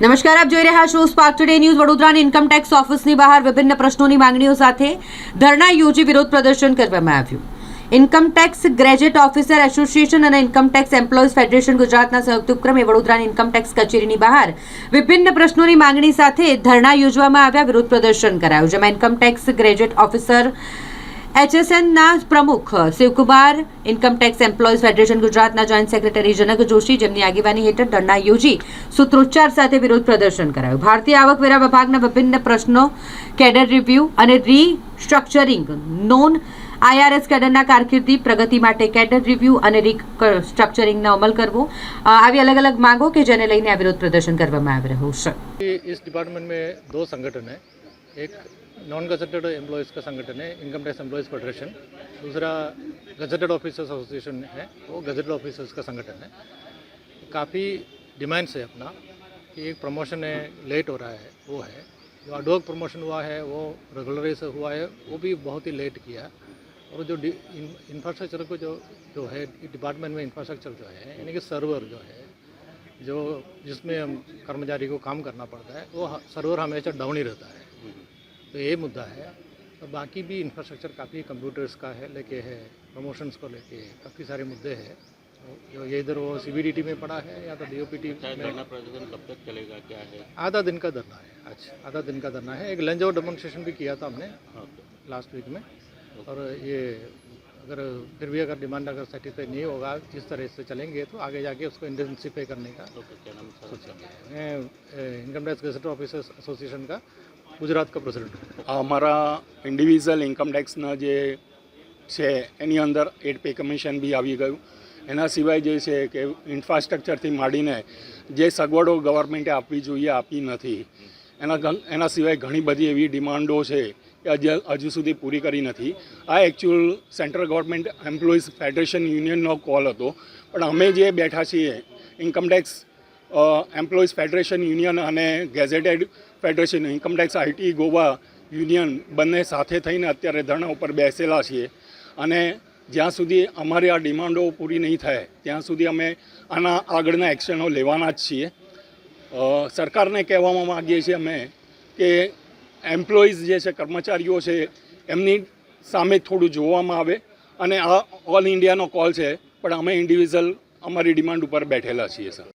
નમસ્કાર, આપ જોઈ રહ્યા છો સ્પાર્ક ટુડે ન્યૂઝ વડોદરાની ઇન્કમટેક્સ ઓફિસની બહાર વિભિન્ન પ્રશ્નોની માંગણીઓ સાથે ધરણા યોજી વિરોધ પ્રદર્શન કરવામાં આવ્યું. Income tax graduate officer association અને ઇન્કમ ટેક્સ એમ્પ્લોઈઝ ફેડરેશન ગુજરાતના સંયુક્ત ઉપક્રમે વડોદરાની ઇન્કમટેક્સ કચેરીની બહાર વિભિન્ન પ્રશ્નોની માંગણી સાથે ધરણા યોજવામાં આવ્યા વિરોધ પ્રદર્શન કરાયું, જેમાં ઇન્કમટેક્સ ગ્રેજ્યુએટ ઓફિસર એચએસએનના પ્રમુખ Shivkumar income tax employees federation ગુજરાતના જોઈન્ટ સેક્રેટરી જનક જોશી જેમની આગેવાની હેઠળ ધરણા યોજી સૂત્રોચ્ચાર સાથે વિરોધ પ્રદર્શન કરાયું ભારતીય આવકવેરા વિભાગના વિભિન્ન પ્રશ્નો કેડર રિવ્યૂ અને રીસ્ટ્રક્ચરિંગ નોન આઈઆરએસ કેડરના કારકિર્દી પ્રગતિ માટે કેડર રિવ્યૂ અને રીસ્ટ્રક્ચરિંગનો અમલ કરવો આવી અલગ અલગ માંગો કે જેને લઈને આ વિરોધ પ્રદર્શન કરવામાં આવી રહ્યું છે ડિપાર્ટમેન્ટ મેં દો સંગઠન હૈ એક नॉन गजटेड एम्प्लॉयज़ का संगठन है इनकम टैक्स एम्प्लॉयज़ फेडरेशन दूसरा गजटेड ऑफिसर्स एसोसिएशन है, वो गजटेड ऑफिसर्स का संगठन है। काफ़ी डिमांड्स है अपना कि एक प्रमोशन है लेट हो रहा है, वो है। जो अडोक प्रमोशन हुआ है, वो रेगुलराइज हुआ है, वो भी बहुत ही लेट किया। और जो इंफ्रास्ट्रक्चर को जो जो है डिपार्टमेंट में इंफ्रास्ट्रक्चर जो है, यानी कि सर्वर जो है, जो जिसमें हम कर्मचारी को काम करना पड़ता है, वो सर्वर हमेशा डाउन ही रहता है। तो ये मुद्दा है। तो बाकी भी इंफ्रास्ट्रक्चर काफ़ी कंप्यूटर्स का है लेके है प्रमोशंस को लेके है काफ़ी सारे मुद्दे हैं। जो ये इधर वो सी में पड़ा है या तो डीओपीटी में धरना प्रदर्शन कब तक चलेगा क्या है? आधा दिन का धरना है अच्छा आधा दिन का धरना है। एक लंच और डेमोन्स्ट्रेशन भी किया था हमने लास्ट वीक में। और ये अगर फिर भी अगर डिमांड अगर सेटिस्फाई नहीं होगा जिस तरह से चलेंगे तो आगे जाके उसको इंटेंसिफाई करने का ओके क्या नाम है? मैं income tax gazette officers association का ગુજરાત કા પ્રેસિડેન્ટ અમારા ઇન્ડિવિજ્યુઅલ ઇન્કમ ટેક્સના જે છે, એની અંદર એડ પે કમિશન બી આવી ગયું. એના સિવાય જે છે કે ઇન્ફ્રાસ્ટ્રક્ચરથી માંડીને જે સગવડો ગવર્મેન્ટે આપવી જોઈએ, આપી નથી. એના એના સિવાય ઘણી બધી એવી ડિમાન્ડો છે કે હજુ સુધી પૂરી કરી નથી. આ actual central government employees federation યુનિયનનો call હતો. પણ અમે જે બેઠા છીએ income tax employees federation union અને gazetted federation income tax IT Goa union બંને સાથે થઈને અત્યારે ધરણા ઉપર બેસેલા છીએ. અને જ્યાં સુધી અમારી આ ડિમાન્ડો પૂરી નહીં થાય, ત્યાં સુધી અમે આના આગળના એક્શનો લેવાના જ છીએ. સરકારને કહેવામાં માગીએ છીએ અમે કે એમ્પ્લોઈઝ જે છે, કર્મચારીઓ છે, એમની સામે થોડું જોવામાં આવે. અને આ ઓલ ઇન્ડિયાનો કોલ છે, પણ અમે ઇન્ડિવિઝ્યુઅલ અમારી ડિમાન્ડ ઉપર બેઠેલા છીએ, સર.